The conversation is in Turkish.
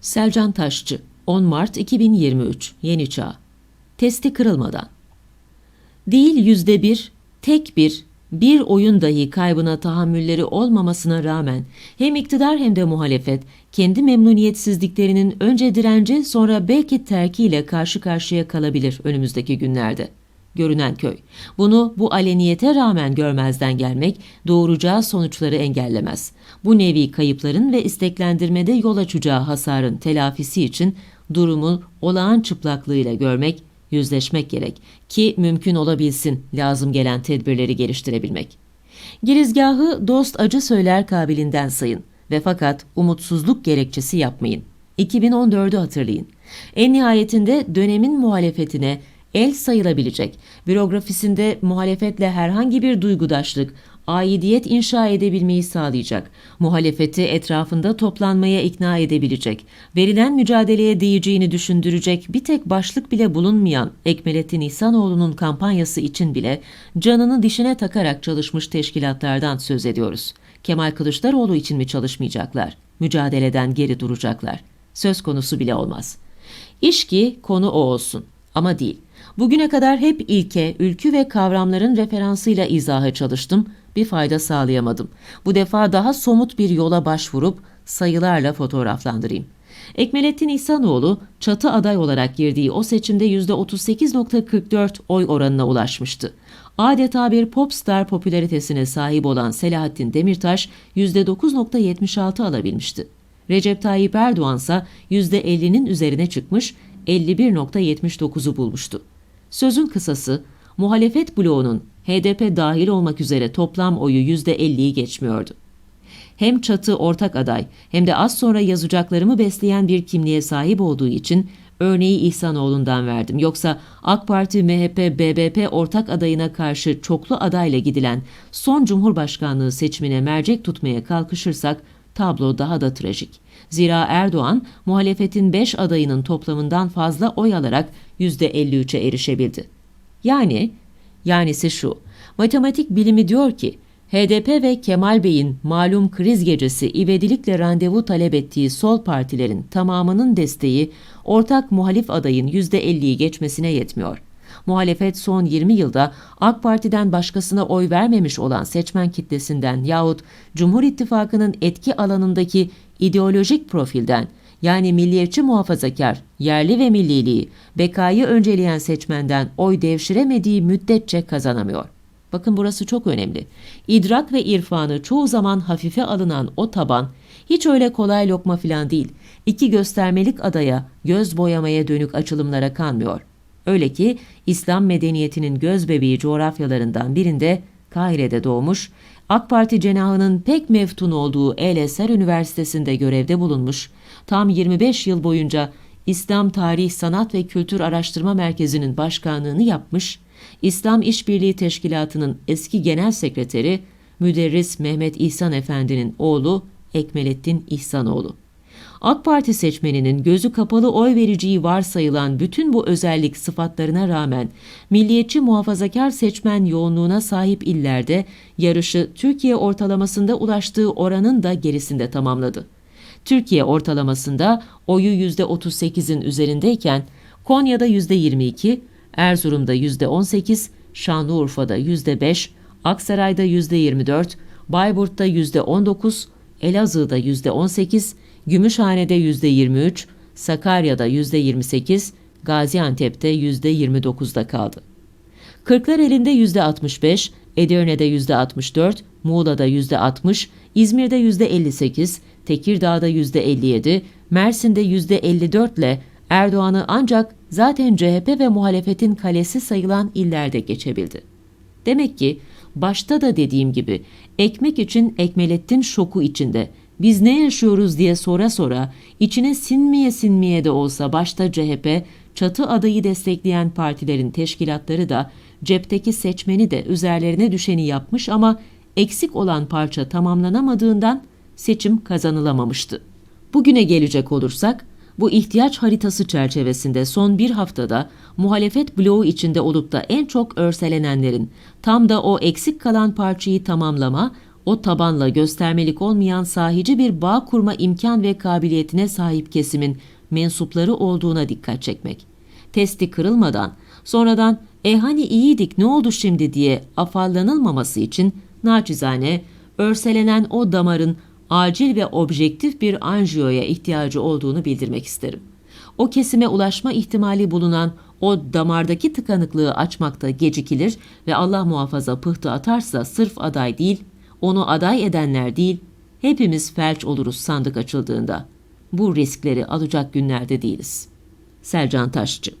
Selcan Taşçı 10 Mart 2023 Yeni Çağ Testi kırılmadan Değil yüzde bir, tek bir, bir oyun dahi kaybına tahammülleri olmamasına rağmen hem iktidar hem de muhalefet kendi memnuniyetsizliklerinin önce direnci sonra belki terkiyle karşı karşıya kalabilir önümüzdeki günlerde. Görünen köy. Bunu bu aleniyete rağmen görmezden gelmek doğuracağı sonuçları engellemez. Bu nevi kayıpların ve isteklendirmede yol açacağı hasarın telafisi için durumu olağan çıplaklığıyla görmek, yüzleşmek gerek ki mümkün olabilsin lazım gelen tedbirleri geliştirebilmek. Girizgahı dost acı söyler kabilinden sayın ve fakat umutsuzluk gerekçesi yapmayın. 2014'ü hatırlayın. En nihayetinde dönemin muhalefetine el sayılabilecek, bürografisinde muhalefetle herhangi bir duygudaşlık, aidiyet inşa edebilmeyi sağlayacak, muhalefeti etrafında toplanmaya ikna edebilecek, verilen mücadeleye değeceğini düşündürecek bir tek başlık bile bulunmayan Ekmelettin İhsanoğlu'nun kampanyası için bile canını dişine takarak çalışmış teşkilatlardan söz ediyoruz. Kemal Kılıçdaroğlu için mi çalışmayacaklar? Mücadeleden geri duracaklar. Söz konusu bile olmaz. İş ki konu o olsun ama değil. Bugüne kadar hep ilke, ülkü ve kavramların referansıyla izaha çalıştım, bir fayda sağlayamadım. Bu defa daha somut bir yola başvurup sayılarla fotoğraflandırayım. Ekmelettin İhsanoğlu çatı aday olarak girdiği o seçimde %38.44 oy oranına ulaşmıştı. Adeta bir popstar popülaritesine sahip olan Selahattin Demirtaş %9.76 alabilmişti. Recep Tayyip Erdoğan ise %50'nin üzerine çıkmış 51.79'u bulmuştu. Sözün kısası, muhalefet bloğunun HDP dahil olmak üzere toplam oyu %50'yi geçmiyordu. Hem çatı ortak aday hem de az sonra yazacaklarımı besleyen bir kimliğe sahip olduğu için örneği İhsanoğlu'ndan verdim. Yoksa AK Parti, MHP, BBP ortak adayına karşı çoklu adayla gidilen son Cumhurbaşkanlığı seçimine mercek tutmaya kalkışırsak tablo daha da trajik. Zira Erdoğan muhalefetin 5 adayının toplamından fazla oy alarak %53'e erişebildi. Yani, yanisi şu, matematik bilimi diyor ki, HDP ve Kemal Bey'in malum kriz gecesi ivedilikle randevu talep ettiği sol partilerin tamamının desteği ortak muhalif adayın %50'yi geçmesine yetmiyor. Muhalefet son 20 yılda AK Parti'den başkasına oy vermemiş olan seçmen kitlesinden yahut Cumhur İttifakı'nın etki alanındaki ideolojik profilden yani milliyetçi muhafazakar, yerli ve milliliği, bekayı önceleyen seçmenden oy devşiremediği müddetçe kazanamıyor. Bakın burası çok önemli. İdrak ve irfanı çoğu zaman hafife alınan o taban hiç öyle kolay lokma filan değil. İki göstermelik adaya, göz boyamaya dönük açılımlara kanmıyor. Öyle ki İslam medeniyetinin göz bebeği coğrafyalarından birinde Kahire'de doğmuş, AK Parti cenahının pek meftun olduğu El Eser Üniversitesi'nde görevde bulunmuş, tam 25 yıl boyunca İslam Tarih, Sanat ve Kültür Araştırma Merkezi'nin başkanlığını yapmış, İslam İşbirliği Teşkilatı'nın eski genel sekreteri Müderris Mehmet İhsan Efendi'nin oğlu Ekmelettin İhsanoğlu. AK Parti seçmeninin gözü kapalı oy vereceği varsayılan bütün bu özellik sıfatlarına rağmen milliyetçi muhafazakar seçmen yoğunluğuna sahip illerde yarışı Türkiye ortalamasında ulaştığı oranın da gerisinde tamamladı. Türkiye ortalamasında oyu %38'in üzerindeyken Konya'da %22, Erzurum'da %18, Şanlıurfa'da %5, Aksaray'da %24, Bayburt'ta %19, Elazığ'da %18, Gümüşhane'de %23, Sakarya'da %28, Gaziantep'te %29'da kaldı. Kırklareli'nde %65, Edirne'de %64, Muğla'da %60, İzmir'de %58, Tekirdağ'da %57, Mersin'de %54 ile Erdoğan'ı ancak zaten CHP ve muhalefetin kalesi sayılan illerde geçebildi. Demek ki başta da dediğim gibi ekmek için Ekmelettin şoku içinde biz ne yaşıyoruz diye sora sora içine sinmeye sinmeye de olsa başta CHP, çatı adayı destekleyen partilerin teşkilatları da cepteki seçmeni de üzerlerine düşeni yapmış ama eksik olan parça tamamlanamadığından seçim kazanılamamıştı. Bugüne gelecek olursak, bu ihtiyaç haritası çerçevesinde son bir haftada muhalefet bloğu içinde olup da en çok örselenenlerin tam da o eksik kalan parçayı tamamlama, o tabanla göstermelik olmayan sahici bir bağ kurma imkan ve kabiliyetine sahip kesimin mensupları olduğuna dikkat çekmek. Testi kırılmadan sonradan e hani iyiydik ne oldu şimdi diye afallanılmaması için naçizane örselenen o damarın acil ve objektif bir anjiyoya ihtiyacı olduğunu bildirmek isterim. O kesime ulaşma ihtimali bulunan o damardaki tıkanıklığı açmakta gecikilir ve Allah muhafaza pıhtı atarsa sırf aday değil, onu aday edenler değil, hepimiz felç oluruz sandık açıldığında. Bu riskleri alacak günlerde değiliz. Selcan Taşçı